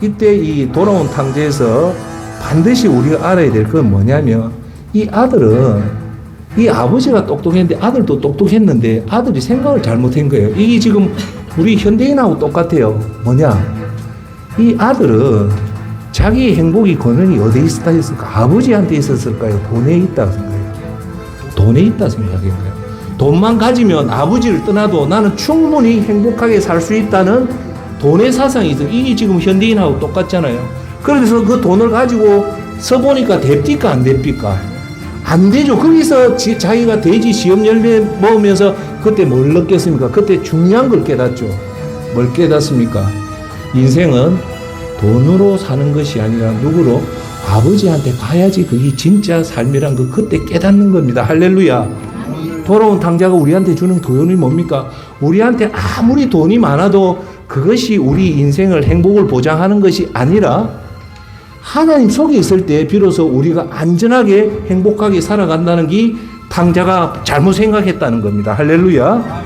이때 이 돌아온 탕제에서 반드시 우리가 알아야 될 건 뭐냐면 이 아들은 이 아버지가 똑똑했는데 아들도 똑똑했는데 아들이 생각을 잘못한 거예요. 이게 지금 우리 현대인하고 똑같아요. 뭐냐? 이 아들은 자기의 행복이 권한이 어디에 있었다 했을까? 아버지한테 있었을까요? 돈에 있다 생각해요. 돈에 있다 생각한 거예요. 돈만 가지면 아버지를 떠나도 나는 충분히 행복하게 살 수 있다는 돈의 사상이 있어. 이게 지금 현대인하고 똑같잖아요. 그래서 그 돈을 가지고 써보니까 됩니까? 안 됩니까? 안 되죠. 거기서 지- 자기가 돼지 시험 열매 먹으면서 그때 뭘 느꼈습니까? 그때 중요한 걸 깨닫죠. 뭘 깨닫습니까? 인생은 돈으로 사는 것이 아니라 누구로? 아버지한테 가야지 그게 진짜 삶이란 거 그때 깨닫는 겁니다. 할렐루야. 돌아온 당자가 우리한테 주는 교훈이 뭡니까? 우리한테 아무리 돈이 많아도 그것이 우리 인생을 행복을 보장하는 것이 아니라 하나님 속에 있을 때 비로소 우리가 안전하게 행복하게 살아간다는 게 당자가 잘못 생각했다는 겁니다. 할렐루야.